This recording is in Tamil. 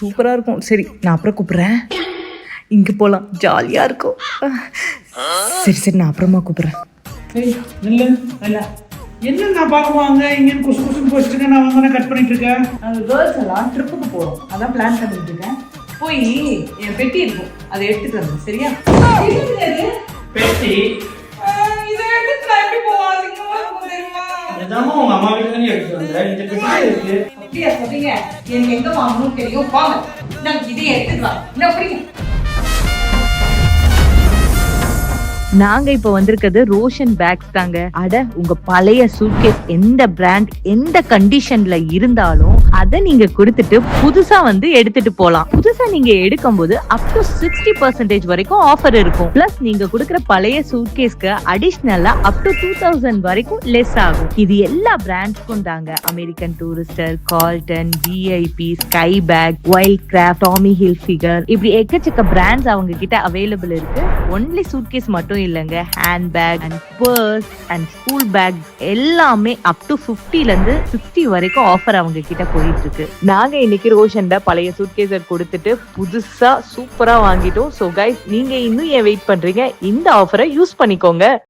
சூப்பராக இருக்கும். சரி நான் அப்புறம் கூப்பிட்றேன். இங்கே போகலாம் ஜாலியாக இருக்கும். சரி சரி நான் அப்புறமா கூப்பிட்றேன். என்ன நான் பார்க்குவாங்க இங்கேன்னு குசு குசுன்னு போச்சுட்டு நான் வந்து கட் பண்ணிட்டு இருக்கேன். கேர்ள்ஸ் எல்லாம் ட்ரிப்புக்கு போகிறோம் அதான் பிளான் பண்ணிட்டு இருக்கேன். போய் என் பெட்டி இருக்கும். அதை எடுத்துட்டு வந்து சரியா? தெரியுமா நிஜமா உங்க அம்மா வீட்டுல இருந்து எடுத்து வந்தேன் இந்த பெட்டி இருக்கு? அப்படியா சொல்றீங்க எனக்கு எங்க வாங்கணும் தெரியும்? வாங்க. நான் இதை எடுத்துக்கலாம் வா. என்ன புரியுங்க நாங்க இப்ப வந்திருக்கிறது ரோஷன் பேக்ஸ் தாங்க. அட உங்க பழைய சூட்கேஸ் எந்த பிராண்ட் எந்த கண்டிஷன்ல இருந்தாலும் அதை நீங்க கொடுத்துட்டு புதுசா வந்து எடுத்துட்டு போலாம். புதுசா நீங்க எடுக்கும்போது அப் டு சிக்ஸ்டி பர்சன்டேஜ் வரைக்கும் ஆஃபர் இருக்கும். பிளஸ் நீங்க கொடுக்குற பழைய சூட்கேஸ்க்கு அடிஷ்னலா அப் டு டூ தௌசண்ட் வரைக்கும் லெஸ் ஆகும். இது எல்லா பிராண்ட்ஸ்க்கும் தாங்க. American Tourister Carlton VIP Skybag Wildcraft Tommy Hilfiger இப்படி எக்கச்சக்க பிராண்ட்ஸ் அவங்க கிட்ட அவைலபிள் இருக்கு. ஒன்லி சூட்கேஸ் மட்டும் இல்லைங்க. Hand bag and purse and school bag எல்லாமே அப் டு ஃபிஃப்டிலேருந்து ஃபிஃப்டி வரைக்கும் ஆஃபர் அவங்க கிட்ட போயிட்டு இருக்கு நாங்க இன்னைக்கு ரோஷன்ல பழைய சூட்கேஸை கொடுத்துட்டு புதுசா சூப்பரா வாங்கிட்டோம். ஸோ கைஸ் நீங்க இன்னும் ஏன் வெயிட் பண்றீங்க? இந்த ஆஃபரை யூஸ் பண்ணிக்கோங்க.